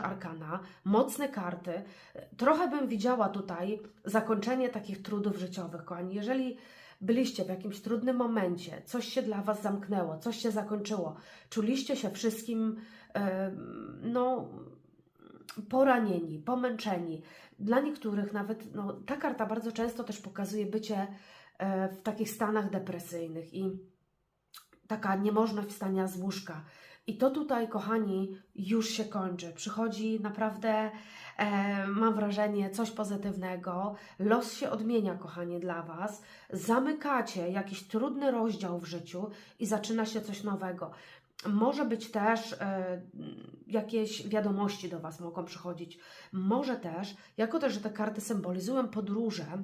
arkana, mocne karty. Trochę bym widziała tutaj zakończenie takich trudów życiowych, kochani. Jeżeli byliście w jakimś trudnym momencie, coś się dla Was zamknęło, coś się zakończyło, czuliście się wszystkim, no, poranieni, pomęczeni. Dla niektórych nawet, no, ta karta bardzo często też pokazuje bycie e, w takich stanach depresyjnych i taka niemożność wstania z łóżka. I to tutaj, kochani, już się kończy. Przychodzi naprawdę, e, mam wrażenie, coś pozytywnego. Los się odmienia, kochani, dla Was. Zamykacie jakiś trudny rozdział w życiu i zaczyna się coś nowego. Może być też e, jakieś wiadomości do Was mogą przychodzić. Może też, jako też, że te karty symbolizują podróże,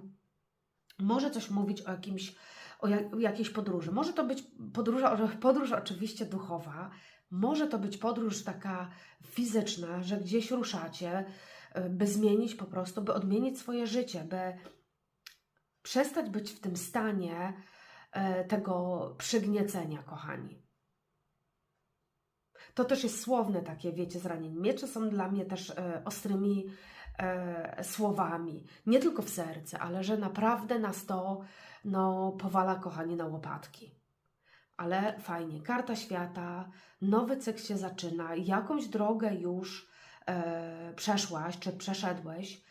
może coś mówić o jakimś o jak, jakiejś podróży. Może to być podróż, podróż oczywiście duchowa, może to być podróż taka fizyczna, że gdzieś ruszacie, e, by zmienić po prostu, by odmienić swoje życie, by przestać być w tym stanie e, tego przygniecenia, kochani. To też jest słowne takie, wiecie, zranienie. Miecze są dla mnie też e, ostrymi e, słowami. Nie tylko w serce, ale że naprawdę nas to no, powala, kochani, na łopatki. Ale fajnie, karta świata, nowy cykl się zaczyna, jakąś drogę już e, przeszłaś, czy przeszedłeś,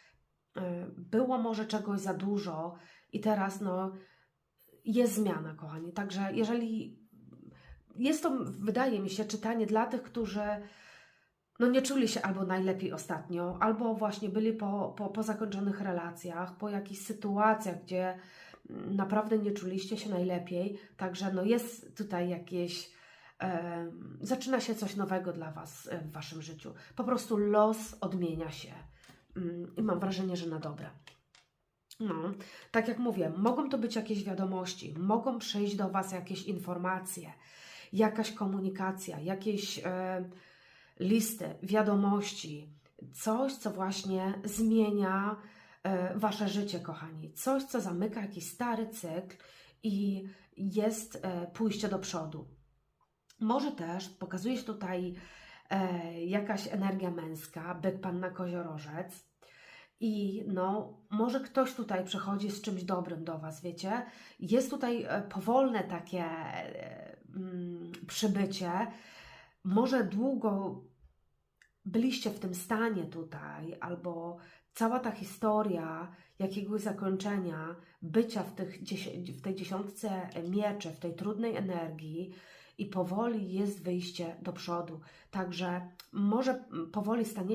e, było może czegoś za dużo i teraz no, jest zmiana, kochani. Także jeżeli jest to, wydaje mi się, czytanie dla tych, którzy no nie czuli się albo najlepiej ostatnio, albo właśnie byli po, po, po zakończonych relacjach, po jakichś sytuacjach, gdzie naprawdę nie czuliście się najlepiej. Także no jest tutaj jakieś. E, zaczyna się coś nowego dla Was w Waszym życiu. Po prostu los odmienia się mm, i mam wrażenie, że na dobre. No, tak jak mówię, mogą to być jakieś wiadomości, mogą przyjść do Was jakieś informacje, jakaś komunikacja, jakieś e, listy, wiadomości, coś, co właśnie zmienia e, Wasze życie, kochani. Coś, co zamyka jakiś stary cykl i jest e, pójście do przodu. Może też pokazuje się tutaj e, jakaś energia męska, byk panna koziorożec, i no, może ktoś tutaj przychodzi z czymś dobrym do Was, wiecie? Jest tutaj powolne takie mm, przybycie. Może długo byliście w tym stanie tutaj, albo cała ta historia jakiegoś zakończenia, bycia w, tych, w tej dziesiątce mieczy, w tej trudnej energii, i powoli jest wyjście do przodu. Także może powoli staniecie